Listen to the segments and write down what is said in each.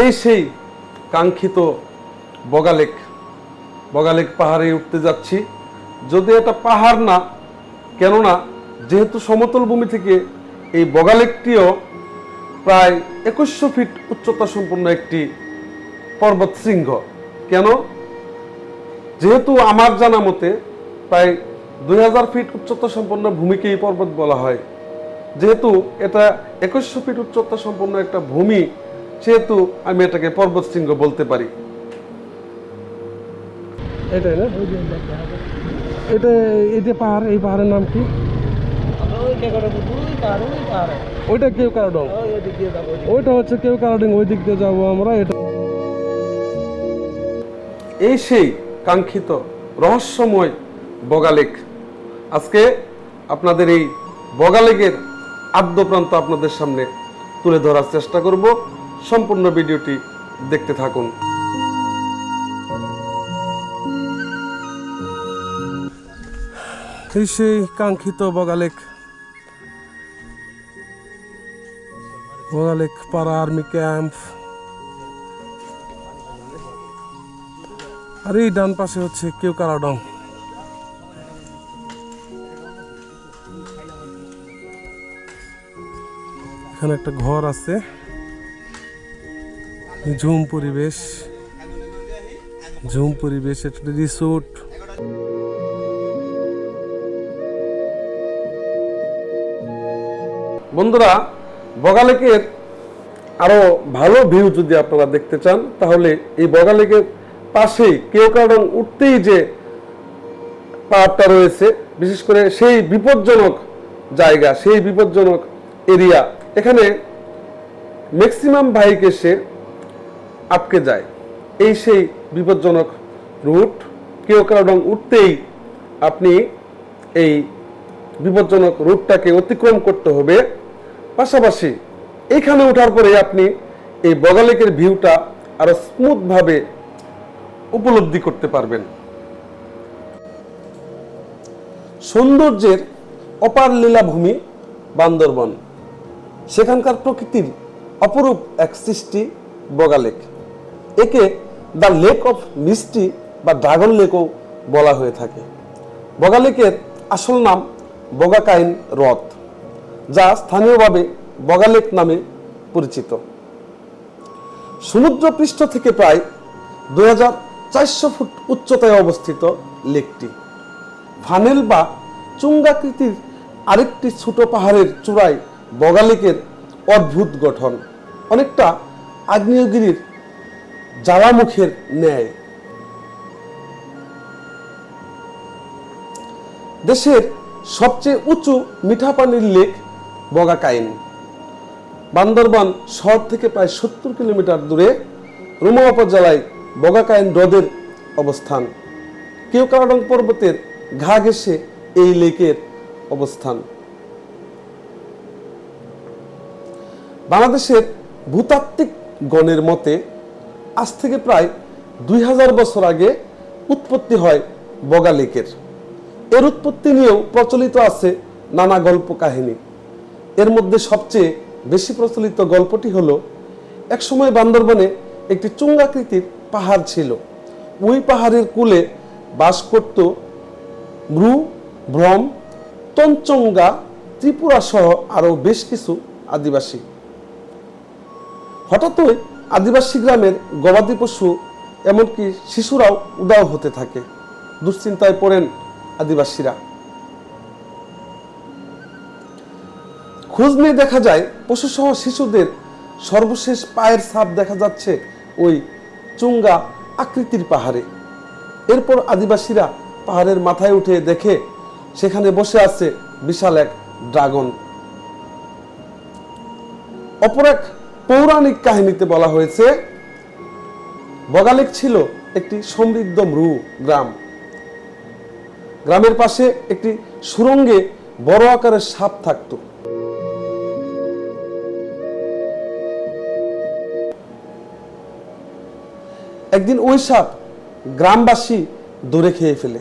এই সেই কাঙ্ক্ষিত বগালেক বগালেক পাহাড়ে উঠতে যাচ্ছি। যদি এটা পাহাড় না, কেননা যেহেতু সমতল ভূমি থেকে এই বগালেকটিও প্রায় একুশশো ফিট উচ্চতা সম্পন্ন একটি পর্বত শৃঙ্গ। কেন? যেহেতু আমার জানা মতে প্রায় দুই হাজার ফিট উচ্চতা সম্পন্ন ভূমিকে এই পর্বত বলা হয়। যেহেতু এটা একুশশো ফিট উচ্চতা সম্পন্ন একটা ভূমি সেহেতু আমি এটাকে পর্বত শৃঙ্গ বলতে পারি। এটাই না? এটা এটা পাহাড় এই পাহাড়ের নাম কি? ওইটা কেউ কারডং ওইটা হচ্ছে কেউ কারডিং ওই দিক দিয়ে যাব আমরা এটা এই সেই কাঙ্ক্ষিত রহস্যময় বগালেক আজকে আপনাদের এই বগালেকের আদ্যপ্রান্ত আপনাদের সামনে তুলে ধরার চেষ্টা করব। সম্পূর্ণ ভিডিওটি দেখতে থাকুন। এই সেই কাঙ্ক্ষিত বগালেক। বগালেক পাড়া আর্মি ক্যাম্প। আর এই ডান পাশে হচ্ছে কেউ কারাডং এখানে একটা ঘর আছে। ঝুম পরিবেশ ঝুম পরিবেশ একটা রিসোর্ট বন্ধুরা, বগালেকের আরও ভালো ভিউ যদি আপনারা দেখতে চান, তাহলে এই বগালেকের পাশেই কেউ কারণ উঠতেই যে পাহাড়টা রয়েছে, বিশেষ করে সেই বিপজ্জনক জায়গা, সেই বিপজ্জনক এরিয়া এখানে ম্যাক্সিমাম বাইক এসে আটকে যায়। এই সেই বিপজ্জনক রুট। কেউ কারণ উঠতেই আপনি এই বিপজ্জনক রুটটাকে অতিক্রম করতে হবে। পাশাপাশি এইখানে ওঠার পরে আপনি এই বগালেকের ভিউটা আরও স্মুথভাবে উপলব্ধি করতে পারবেন। সৌন্দর্যের অপার লীলাভূমি বান্দরবন। সেখানকার প্রকৃতির অপরূপ এক সৃষ্টি বগালেক। একে দ্য লেক অফ মিষ্টি বা ড্রাগন লেকও বলা হয়ে থাকে। বগালেকের আসল নাম বগাকাইন হ্রদ, যা স্থানীয়ভাবে বগালেক নামে পরিচিত। সমুদ্রপৃষ্ঠ থেকে প্রায় দু চারশো ফুট উচ্চতায় অবস্থিত লেকটি। ফানেল বা চুঙ্গাকৃতির আরেকটি ছোট পাহাড়ের চূড়ায় বগালেকের অদ্ভুত গঠন, অনেকটা আগ্নেয়গিরির জ্বালামুখের ন্যায়। দেশের সবচেয়ে উঁচু মিঠা পানির লেক বগাকাইন বান্দরবান শহর থেকে প্রায় সত্তর কিলোমিটার দূরে রুমা উপজেলায় বগাকাইন হ্রদের অবস্থান। কেওকারাডং পর্বতের ঘা ঘেসে এই লেকের অবস্থান। বাংলাদেশের ভূতাত্ত্বিক গণের মতে আজ থেকে প্রায় দুই হাজার বছর আগে উৎপত্তি হয় বগা লেকের। এর উৎপত্তি নিয়েও প্রচলিত আছে নানা গল্প কাহিনী এর মধ্যে সবচেয়ে বেশি প্রচলিত গল্পটি হলো, একসময় বান্দরবনে একটি চুঙ্গাকৃতির পাহাড় ছিল। ওই পাহাড়ের কূলে বাস করত মৃ ভ্রম, তঞ্চঙ্গা, ত্রিপুরা সহ আরও বেশ কিছু আদিবাসী। হঠাৎই আদিবাসী গ্রামের গবাদি পশু এমনকি শিশুরাও উদাও হতে থাকে। দুশ্চিন্তায় পড়েন আদিবাসীরা। খোঁজ নিয়ে দেখা যায়, পশুসহ শিশুদের সর্বশেষ পায়ের ছাপ দেখা যাচ্ছে ওই চুঙ্গা আকৃতির পাহাড়ে। এরপর আদিবাসীরা পাহাড়ের মাথায় উঠে দেখে, সেখানে বসে আছে বিশাল এক ড্রাগন। অপর এক পৌরাণিক কাহিনীতে বলা হয়েছে, বগালেক ছিল একটি সমৃদ্ধ মৃ গ্রাম। গ্রামের পাশে একটি সুরঙ্গে বড় আকারের সাপ থাকত। একদিন ওই সাপ গ্রামবাসী দূরে খেয়ে ফেলে।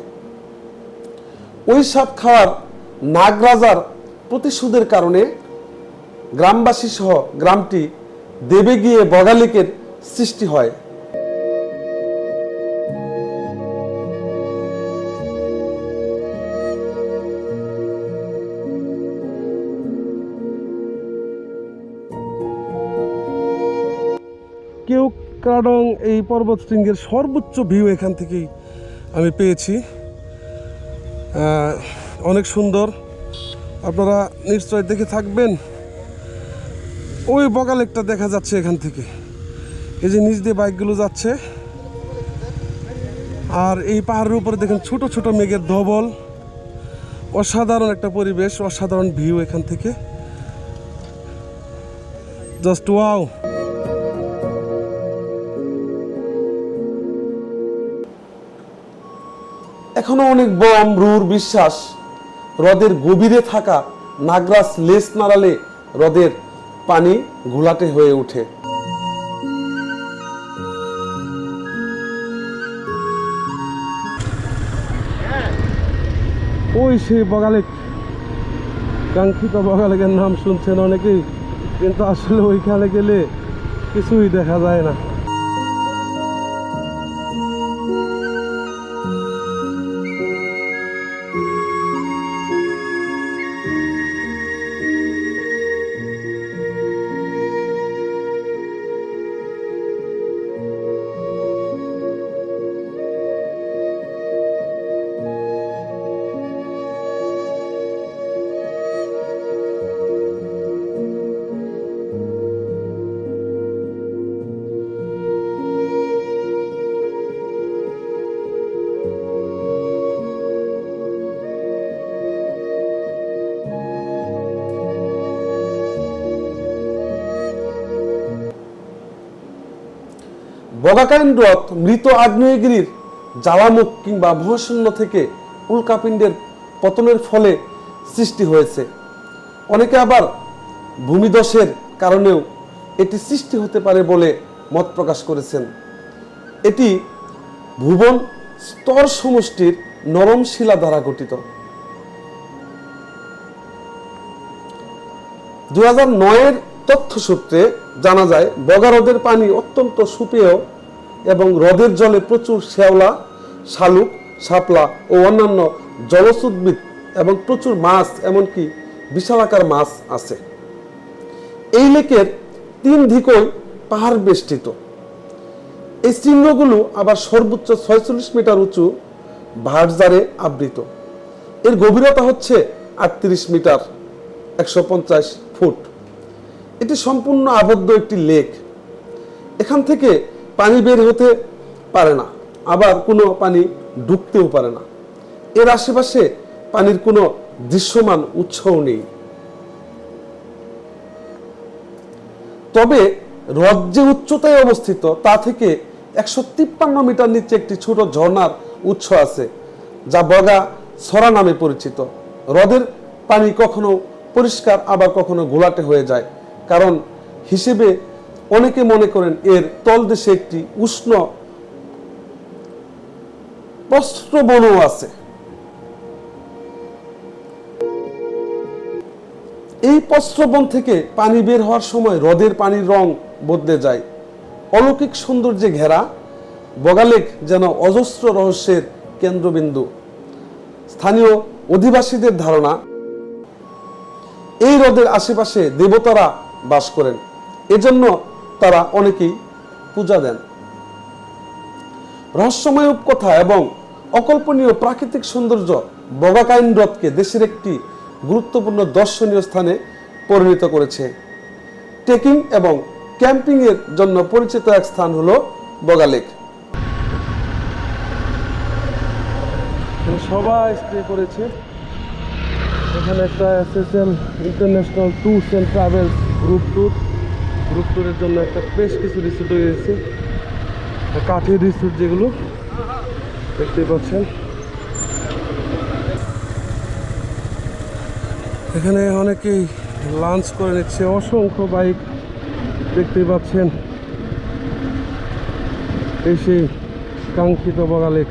ওই সাপ খাওয়ার নাগরাজার প্রতিশোধের কারণে গ্রামবাসী সহ গ্রামটি দেবে গিয়ে বগালিকের সৃষ্টি হয়। কেউ কারণ এই পর্বত শৃঙ্গের সর্বোচ্চ ভিউ এখান থেকেই আমি পেয়েছি। অনেক সুন্দর। আপনারা নিশ্চয় দেখে থাকবেন। ওই বগালেকটা দেখা যাচ্ছে এখান থেকে। এই যে নিচ দিয়ে বাইকগুলো যাচ্ছে। আর এই পাহাড়ের উপরে দেখেন ছোট ছোট মেঘের ধবল। অসাধারণ একটা পরিবেশ, অসাধারণ ভিউ এখান থেকে। জাস্ট ওয়াও এখনও অনেক বম, রুর বিশ্বাস। হ্রদের গভীরে থাকা নাগরাজ লেস নাড়ালে হ্রদের পানি ঘোলাটে হয়ে ওঠে। ওই সেই বগালেক, কাঙ্ক্ষিত বগালেকের নাম শুনছেন অনেকেই, কিন্তু আসলে ওইখানে গেলে কিছুই দেখা যায় না। হ্রদ মৃত আগ্নেয়গিরির জ্বালামুখ কিংবা মহাশূন্য থেকে উল্কাপিণ্ডের পতনের ফলে সৃষ্টি হয়েছে। অনেকে আবার ভূমিদশের কারণেও এটি সৃষ্টি হতে পারে বলে মত প্রকাশ করেছেন। এটি ভুবন স্তর সমষ্টির নরম শিলা দ্বারা গঠিত। দু হাজার নয়ের তথ্য সূত্রে জানা যায়, বগা হ্রদের পানি অত্যন্ত সুপেয় এবং হ্রদের জলে প্রচুর শ্যাওলা, শালুক, শাপলা ও অন্যান্য জলজ উদ্ভিদ এবং প্রচুর মাছ, এমনকি বিশালাকার মাছ আছে। এই লেকের তিন দিকই পাহাড় বেষ্টিত। এই শৃঙ্গগুলো আবার সর্বোচ্চ ছয়চল্লিশ মিটার উঁচু ভাটজারে আবৃত। এর গভীরতা হচ্ছে আটত্রিশ মিটার, একশো পঞ্চাশ ফুট। এটি সম্পূর্ণ আবদ্ধ একটি লেক। এখান থেকে পানি বের হতে পারে না, আবার কোনো পানি ঢুকতেও পারে না। এর আশেপাশে পানির কোনো দৃশ্যমান উৎসও নেই। তবে হ্রদ যে উচ্চতায় অবস্থিত, তা থেকে একশো তিপ্পান্ন মিটার নিচে একটি ছোট ঝর্ণার উৎস আছে, যা বগা সরা নামে পরিচিত। হ্রদের পানি কখনো পরিষ্কার, আবার কখনো ঘোলাটে হয়ে যায়। কারণ হিসেবে অনেকে মনে করেন এর তলদেশে একটি উষ্ণ প্রস্ত্রবনও আছে। এই প্রস্রবণ থেকে পানি বের হওয়ার সময় হ্রদের পানির রং বদলে যায়। অলৌকিক সৌন্দর্যে ঘেরা, বগালেক যেন অজস্র রহস্যের কেন্দ্রবিন্দু। স্থানীয় অধিবাসীদের ধারণা, এই হ্রদের আশেপাশে দেবতারা বাস করেন। এজন্য তারা অনেকেই পূজা দেন। রহস্যময় উপকথা এবং অকল্পনীয় প্রাকৃতিক সৌন্দর্য বগাকাইন হ্রদকে দেশের একটি গুরুত্বপূর্ণ দর্শনীয় স্থানে পরিণত করেছে। ট্রেকিং এবং ক্যাম্পিং এর জন্য পরিচিত এক স্থান হলো বগালেক সবাই স্টে করেছে। এখানে একটা international tours and travels group tour group ট্যুরের জন্য একটা বেশ কিছু রিসোর্ট গেছে। কাঠের রিসোর্ট যেগুলো দেখতেই পাচ্ছেন। এখানে অনেকেই লাঞ্চ করে নিচ্ছে, অসংখ্য বাইক দেখতেই পাচ্ছেন। এই সেই কাঙ্ক্ষিত বগালেক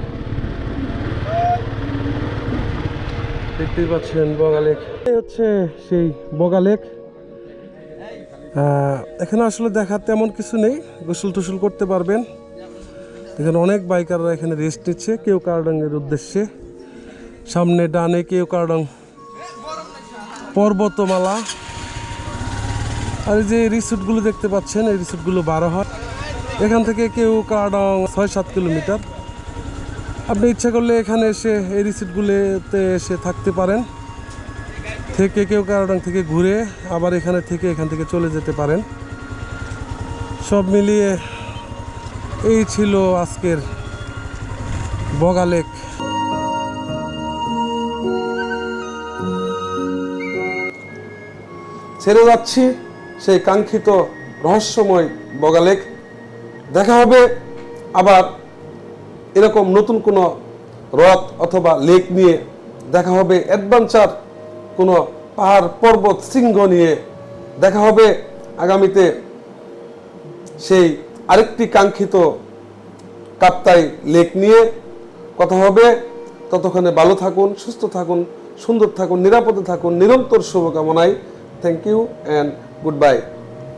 দেখতেই পাচ্ছেন বগালেক হচ্ছে সেই বগালেক এখানে আসলে দেখার তেমন কিছু নেই। গোসল টুসল করতে পারবেন। এখানে অনেক বাইকাররা এখানে রেস্ট নিচ্ছে, কেউ কারডাঙ্গের উদ্দেশ্যে। সামনে ডানে কেউ কারডাং পর্বতমালা। আর যে রিসোর্টগুলো দেখতে পাচ্ছেন, এই রিসোর্টগুলো বারো হয় এখান থেকে কেউ কারডাং ছয় সাত কিলোমিটার। আপনি ইচ্ছা করলে এখানে এসে এই রিসোর্টগুলোতে এসে থাকতে পারেন। থেকে কেউ কারডাং থেকে ঘুরে আবার এখানে থেকে এখান থেকে চলে যেতে পারেন। সব মিলিয়ে এই ছিল আজকের বগালেক ছেড়ে যাচ্ছি সেই কাঙ্ক্ষিত রহস্যময় বগালেক দেখা হবে আবার এরকম নতুন কোনো হ্রদ অথবা লেক নিয়ে। দেখা হবে অ্যাডভেঞ্চার কোনো পাহাড় পর্বত শৃঙ্গ নিয়ে দেখা হবে আগামীতে। সেই আরেকটি কাঙ্ক্ষিত কাপ্তাই লেক নিয়ে কথা হবে। ততক্ষণে ভালো থাকুন, সুস্থ থাকুন, সুন্দর থাকুন, নিরাপদে থাকুন। নিরন্তর শুভকামনায়। Thank you and good bye